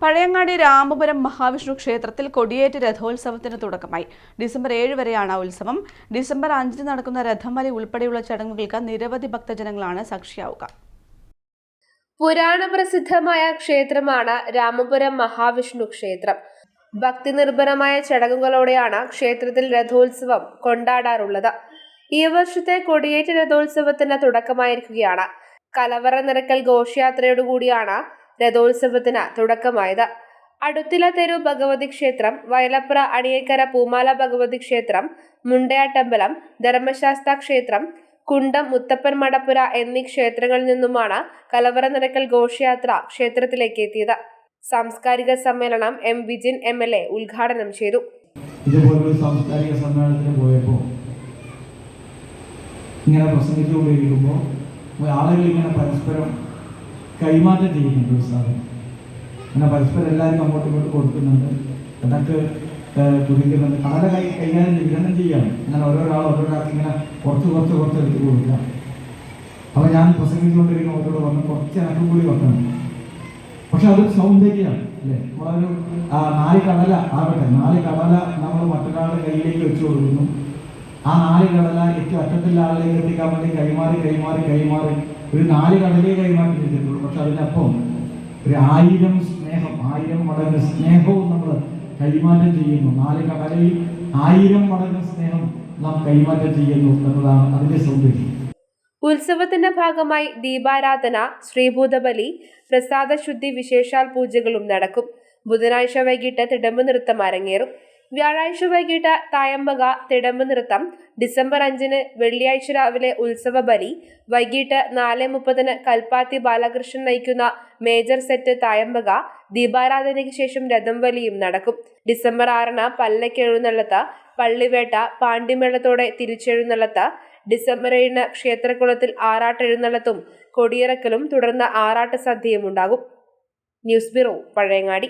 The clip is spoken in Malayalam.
പഴയങ്ങാടി രാമപുരം മഹാവിഷ്ണു ക്ഷേത്രത്തിൽ കൊടിയേറ്റ് രഥോത്സവത്തിന് തുടക്കമായി. ഡിസംബർ ഏഴ് വരെയാണ് ഉത്സവം. ഡിസംബർ അഞ്ചിന് നടക്കുന്ന രഥം വലി ഉൾപ്പെടെയുള്ള ചടങ്ങുകൾക്ക് നിരവധി ഭക്തജനങ്ങളാണ് സാക്ഷിയാവുക. പുരാണ പ്രസിദ്ധമായ ക്ഷേത്രമാണ് രാമപുരം മഹാവിഷ്ണു ക്ഷേത്രം. ഭക്തി നിർഭരമായ ചടങ്ങുകളോടെയാണ് ക്ഷേത്രത്തിൽ രഥോത്സവം കൊണ്ടാടാറുള്ളത്. ഈ വർഷത്തെ കൊടിയേറ്റ് രഥോത്സവത്തിന് തുടക്കമായിരിക്കുകയാണ്. കലവറ നിറക്കൽ ഘോഷയാത്രയോടുകൂടിയാണ് രഥോത്സവത്തിന് തുടക്കമായത്. അടുത്തില തെരു ഭഗവതി ക്ഷേത്രം വയലപ്പുറ അണിയക്കര പൂമാല ഭഗവതി ക്ഷേത്രം മുണ്ടയാട്ടമ്പലം ധർമ്മശാസ്ത്ര ക്ഷേത്രം കുണ്ടം മുത്തപ്പൻ മടപ്പുര എന്നീ ക്ഷേത്രങ്ങളിൽ നിന്നുമാണ് കലവറ നിരക്കൽ ഘോഷയാത്ര ക്ഷേത്രത്തിലേക്ക് എത്തിയത്. സാംസ്കാരിക സമ്മേളനം M Vijin M L A ഉദ്ഘാടനം ചെയ്തു. സമ്മേളനത്തിന് പോയപ്പോൾ ഇങ്ങനെ പ്രസംഗിച്ചുകൊണ്ടിരിക്കുമ്പോൾ ആളുകൾ ഇങ്ങനെ പരസ്പരം കൈമാറ്റം ചെയ്യുന്നുണ്ട് സാധനം അങ്ങനെ പരസ്പരം എല്ലാവരും അങ്ങോട്ടും ഇങ്ങോട്ടും കൊടുക്കുന്നുണ്ട്. എന്നിട്ട് കുതിക്കുന്നുണ്ട് കടല കൈ കൈകാര്യം വിതരണം ചെയ്യാണ് അങ്ങനെ ഓരോരാൾ ഓരോരാൾക്ക് ഇങ്ങനെ കുറച്ച് കുറച്ച് കുറച്ച് എടുത്ത് കൊടുക്കുക. അപ്പോൾ ഞാൻ പ്രസംഗിച്ചുകൊണ്ടിരിക്കുന്ന ഓരോട് പറഞ്ഞു കുറച്ച് എനക്കും കൂടി വെക്കണം. പക്ഷെ അതൊരു സൗന്ദര്യമാണ് അല്ലേ? നമ്മളൊരു നാല് കടല ആകട്ടെ നാല് കടല നമ്മൾ മറ്റൊരാളുടെ കയ്യിലേക്ക് വെച്ചു കൊടുക്കുന്നു. ആ നാല് കടല ഏറ്റവും അറ്റത്തുള്ള ആളിലേക്ക് എത്തിക്കാൻ വേണ്ടി കൈമാറി കൈമാറി കൈമാറി. ഒരു നാല് കടലേ കൈമാറി ചെയ്തിട്ടുള്ളൂ. പക്ഷെ അതിനപ്പം ഒരു ആയിരം സ്നേഹം ആയിരം മടങ്ങ് സ്നേഹവും നമ്മൾ കൈമാറ്റം ചെയ്യുന്നു. നാല് കടലയിൽ ആയിരം മടങ്ങ് സ്നേഹം നാം കൈമാറ്റം ചെയ്യുന്നു എന്നതാണ് അതിന്റെ സൗന്ദര്യം ഉത്സവത്തിന്റെ ഭാഗമായി ദീപാരാധന ശ്രീഭൂതബലി പ്രസാദശുദ്ധി വിശേഷാൽ പൂജകളും നടക്കും. ബുധനാഴ്ച വൈകിട്ട് തിടമ്പ് നൃത്തം അരങ്ങേറും. വ്യാഴാഴ്ച വൈകിട്ട് തായമ്പക തിടമ്പ് നൃത്തം ഡിസംബർ അഞ്ചിന് വെള്ളിയാഴ്ച രാവിലെ ഉത്സവ ബലി വൈകിട്ട് നാല് മുപ്പതിന് കൽപ്പാത്തി ബാലകൃഷ്ണൻ നയിക്കുന്ന മേജർ സെറ്റ് തായമ്പക ദീപാരാധനയ്ക്ക് ശേഷം രഥം വലിയും നടക്കും. ഡിസംബർ ആറിന് പല്ലയ്ക്ക് എഴുന്നള്ളത്ത് പള്ളിവേട്ട പാണ്ഡിമേളത്തോടെ തിരിച്ചെഴുന്നള്ളത്ത് ഡിസംബർ ഏഴിന് ക്ഷേത്രകുളത്തിൽ ആറാട്ടെഴുന്നള്ളത്തും കൊടിയിറക്കലും തുടർന്ന് ആറാട്ട് സദ്യയും ഉണ്ടാകും. News bureau Pazhayangadi.